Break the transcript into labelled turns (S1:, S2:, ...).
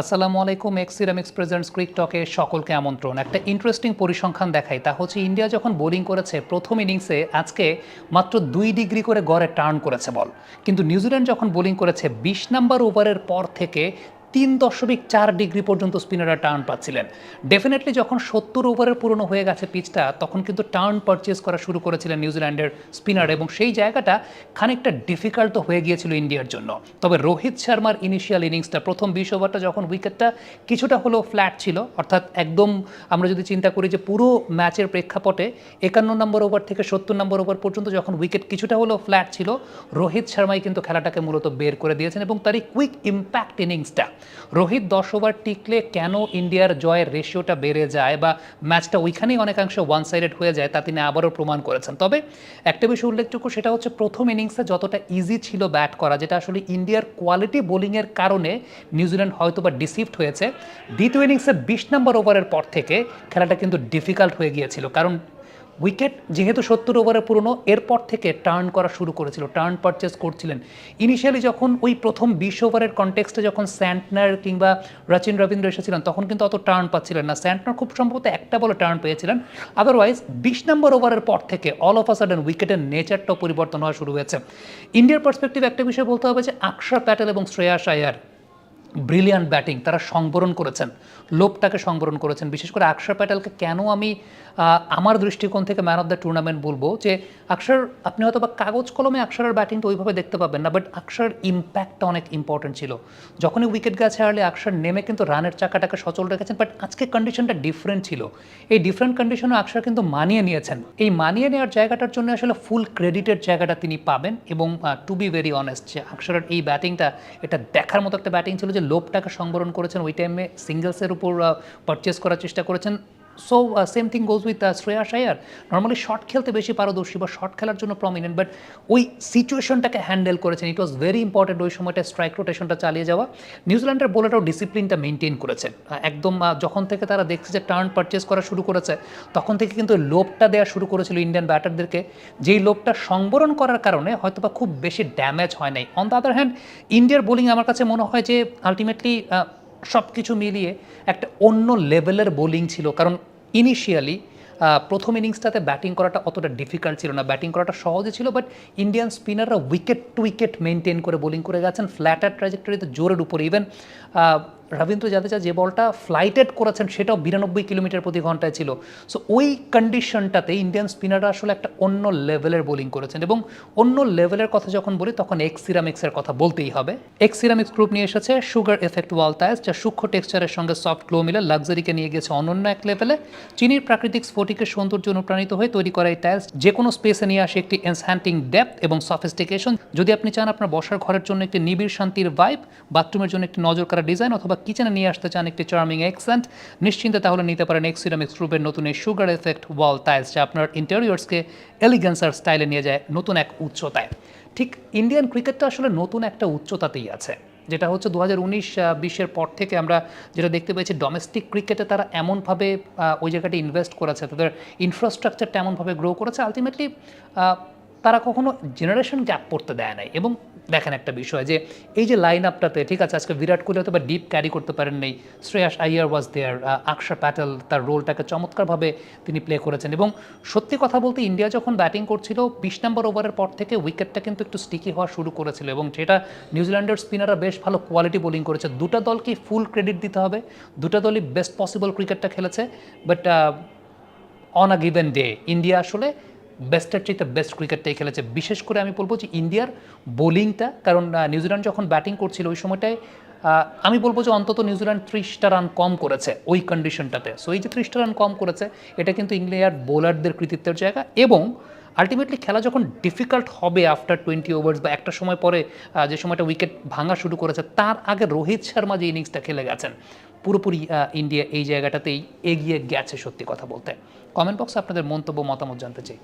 S1: আসসালামু আলাইকুম এক্সিরামিক্স প্রেজেন্টস ক্রিক টকে সকলকে আমন্ত্রণ। একটা ইন্টারেস্টিং পরিসংখ্যান দেখাই, তা হচ্ছে ইন্ডিয়া যখন বোলিং করেছে, প্রথম ইনিংসে আজকে মাত্র দুই ডিগ্রি করে গড়ে টার্ন করেছে বল কিন্তু নিউজিল্যান্ড যখন বোলিং করেছে, বিশ নাম্বার ওভারের পর থেকে তিন দশমিক চার ডিগ্রি পর্যন্ত স্পিনাররা টার্ন পাচ্ছিলেন। ডেফিনেটলি যখন সত্তর ওভারের পুরনো হয়ে গেছে পিচটা তখন কিন্তু টার্ন পারচেস করা শুরু করেছিলেন নিউজিল্যান্ডের স্পিনার এবং সেই জায়গাটা খানিকটা ডিফিকাল্ট হয়ে গিয়েছিল ইন্ডিয়ার জন্য। তবে রোহিত শর্মার ইনিশিয়াল ইনিংসটা প্রথম বিশ ওভারটা যখন উইকেটটা কিছুটা হলেও ফ্ল্যাট ছিল, অর্থাৎ একদম আমরা যদি চিন্তা করি যে পুরো ম্যাচের প্রেক্ষাপটে একান্ন নম্বর ওভার থেকে সত্তর নম্বর ওভার পর্যন্ত যখন উইকেট কিছুটা হলেও ফ্ল্যাট ছিল, রোহিত শর্মাই কিন্তু খেলাটাকে মূলত বের করে দিয়েছেন এবং তারই কুইক ইম্প্যাক্ট ইনিংসটা রোহিত দশ ওভার টিকলে কেন ইন্ডিয়ার জয়ের রেশিওটা বেড়ে যায় বা ম্যাচটা ওইখানেই অনেকাংশে ওয়ান সাইডেড হয়ে যায় তা তিনি আবারও প্রমাণ করেছেন। তবে একটা বিষয় উল্লেখযোগ্য, সেটা হচ্ছে প্রথম ইনিংসে যতটা ইজি ছিল ব্যাট করা, যেটা আসলে ইন্ডিয়ার কোয়ালিটি বোলিংয়ের কারণে নিউজিল্যান্ড হয়তো বা ডিসিভড হয়েছে, দ্বিতীয় ইনিংসে বিশ নম্বর ওভারের পর থেকে খেলাটা কিন্তু ডিফিকাল্ট হয়ে গিয়েছিল। কারণ উইকেট যেহেতু সত্তর ওভারে পুরনো, এরপর থেকে টার্ন করা শুরু করেছিল টার্ন পারচেস করছিলেন। ইনিশিয়ালি যখন ওই প্রথম বিশ ওভারের কনটেক্সটে যখন স্যান্টনার কিংবা রচিন রবীন্দ্র এসেছিলেন, তখন কিন্তু অত টার্ন পাচ্ছিলেন না। স্যান্টনার খুব সম্ভবত একটা বলে টার্ন পেয়েছিলেন। আদারওয়াইজ বিশ নম্বর ওভারের পর থেকে অল অফ আ সাডেন উইকেটের নেচারটাও পরিবর্তন হওয়া শুরু হয়েছে। ইন্ডিয়ার পার্সপেক্টিভ একটা বিষয় বলতে হবে যে আকশা প্যাটেল এবং শ্রেয়াস আয়ার ব্রিলিয়ান্ট ব্যাটিং, তারা সংবরণ করেছেন, লোভটাকে সংবরণ করেছেন। বিশেষ করে আকশার প্যাটেলকে কেন আমি আমার দৃষ্টিকোণ থেকে ম্যান অফ দ্য টুর্নামেন্ট বলব যে আকশার আপনি হয়তো বা কাগজ কলমে আকশারের ব্যাটিংটা ওইভাবে দেখতে পাবেন না, বাট আকশার ইম্প্যাক্টটা অনেক ইম্পর্টেন্ট ছিল। যখনই উইকেট গেছে হারলে আকশার নেমে কিন্তু রানের চাকাটাকে সচল রেখেছেন বাট আজকে কন্ডিশনটা ডিফারেন্ট ছিল। এই ডিফারেন্ট কন্ডিশনে আকশার কিন্তু মানিয়ে নিয়েছেন। এই মানিয়ে নেওয়ার জায়গাটার জন্য আসলে ফুল ক্রেডিটের জায়গাটা তিনি পাবেন এবং টু বি ভেরি অনেস্ট যে আকশারের এই ব্যাটিংটা, এটা দেখার মতো একটা ব্যাটিং ছিল যে লোভ টাকা সংবরণ করেছেন ওই টাইমে সিঙ্গেলসের উপর পারচেস করার চেষ্টা করেছেন। So same thing goes with Shreyas Iyer normally short খেলতে বেশি পারদর্শী বা শর্ট খেলার জন্য প্রমিনেন্ট বাট ওই সিচুয়েশনটাকে হ্যান্ডেল করেছেন। ইট ওয়াজ ভেরি ইম্পর্টেন্ট ওই সময়টা স্ট্রাইক রোটেশনটা চালিয়ে যাওয়া। নিউজিল্যান্ডের বোলারটাও ডিসিপ্লিনটা মেনটেন করেছে। একদম যখন থেকে তারা দেখছে যে টার্ন পারচেস করা শুরু করেছে, তখন থেকে কিন্তু লোভটা দেওয়া শুরু করেছিল ইন্ডিয়ান ব্যাটারদেরকে যেই লোভটা সংবরণ করার কারণে হয়তোবা খুব বেশি ড্যামেজ হয় নাই। অন দ্য আদার হ্যান্ড ইন্ডিয়ার বোলিং আমার কাছে মনে হয় যে আলটিমেটলি সব কিছু মিলিয়ে একটা অন্য লেভেলের বোলিং ছিল। কারণ ইনিশিয়ালি প্রথম ইনিংসটাতে ব্যাটিং করাটা অতটা ডিফিকাল্ট ছিল না। ব্যাটিং করাটা সহজে ছিল বাট ইন্ডিয়ান স্পিনাররা উইকেট টু উইকেট মেনটেন করে বোলিং করে গেছেন। ফ্ল্যাটার ট্র্যাজেক্টরিতে জোরের উপরে। ইভেন রবীন্দ্র জাদেজা যে বলটা ফ্লাইটেড করেছেন, সেটাও বিরানব্বই কিলোমিটার প্রতি ঘন্টায় ছিল। সো ওই কন্ডিশনটাতে ইন্ডিয়ান স্পিনাররা আসলে একটা অন্য লেভেলের বোলিং করেছেন এবং অন্য লেভেলের কথা যখন বলি, তখন এক্স সিরামিক্সের কথা বলতেই হবে। এক্স সিরামিক্স গ্রুপ নিয়ে এসেছে সুগার এফেক্ট ওয়াল ওয়ালতায়াস যা সূক্ষ্ম টেক্সচারের সঙ্গে সফট গ্লো মিলে লাক্সারিকে নিয়ে গেছে অনন্য এক লেভেলে চিনির প্রাকৃতিক স্ফটিকের সৌন্দর্য অনুপ্রাণিত হয়ে তৈরি করা এই টাইলস যে কোনো স্পেসে নিয়ে আসে একটি এনহ্যান্টিং ডেপথ এবং সফিস্টিকেশন যদি আপনি চান আপনার বসার ঘরের জন্য একটি নিবিড় শান্তির ভাইব বাথরুমের জন্য একটি নজর করা ডিজাইন অথবা কিচেনে নিয়ে আসতে চান একটি চার্মিং এক্সেন্ট নিশ্চিন্তে তাহলে নিতে পারেন এক্সিরামিক্স গ্রুপের নতুন এই সুগার এফেক্ট ওয়াল টাইলস যা আপনার ইন্টেরিয়র্সকে এলিগেন্সার স্টাইলে নিয়ে যায় নতুন এক উচ্চতায়। ঠিক ইন্ডিয়ান ক্রিকেটটা আসলে নতুন একটা উচ্চতাতেই আছে, যেটা হচ্ছে দু হাজার বিশের পর থেকে আমরা যেটা দেখতে পেয়েছি ডোমেস্টিক ক্রিকেটে তারা এমনভাবে ওই জায়গাটা ইনভেস্ট করেছে, তাদের ইনফ্রাস্ট্রাকচারটা এমনভাবে গ্রো করেছে আলটিমেটলি তারা কখনো জেনারেশন গ্যাপ পড়তে দেয় নাই এবং দেখেন একটা বিষয় যে এই যে লাইন আপটাতে ঠিক আছে, আজকে বিরাট কোহলি হয়তো বা ডিপ ক্যারি করতে পারেন নেই। শ্রেয়াস আইয়ার ওয়াজ দেয়ার আকশা প্যাটেল তার রোলটাকে চমৎকারভাবে তিনি প্লে করেছেন। এবং সত্যি কথা বলতে ইন্ডিয়া যখন ব্যাটিং করছিল, বিশ নম্বর ওভারের পর থেকে উইকেটটা কিন্তু একটু স্টিকি হওয়া শুরু করেছিল। এবং যেটা নিউজিল্যান্ডের স্পিনাররা বেশ ভালো কোয়ালিটি বোলিং করেছে। দুটা দলকে ফুল ক্রেডিট দিতে হবে। দুটা দলই বেস্ট পসিবল ক্রিকেটটা খেলেছে। But on a given day India আসলে বেস্টের চাইতে বেস্ট ক্রিকেটটাই খেলেছে। বিশেষ করে আমি বলব যে ইন্ডিয়ার বোলিংটা, কারণ নিউজিল্যান্ড যখন ব্যাটিং করছিল ওই সময়টায় আমি বলব যে অন্তত নিউজিল্যান্ড ত্রিশটা রান কম করেছে ওই কন্ডিশনটাতে সো এই যে ত্রিশটা রান কম করেছে, এটা কিন্তু ইন্ডিয়ার বোলারদের কৃতিত্বের জায়গা এবং আলটিমেটলি খেলা যখন ডিফিকাল্ট হবে আফটার টোয়েন্টি ওভার্স বা একটা সময় পরে যে সময়টা উইকেট ভাঙা শুরু করেছে, তার আগে রোহিত শর্মা যে ইনিংসটা খেলে গেছেন, পুরোপুরি ইন্ডিয়া এই জায়গাটাতেই এগিয়ে গেছে সত্যি কথা বলতে। কমেন্ট বক্সে আপনাদের মন্তব্য, মতামত জানতে চাই।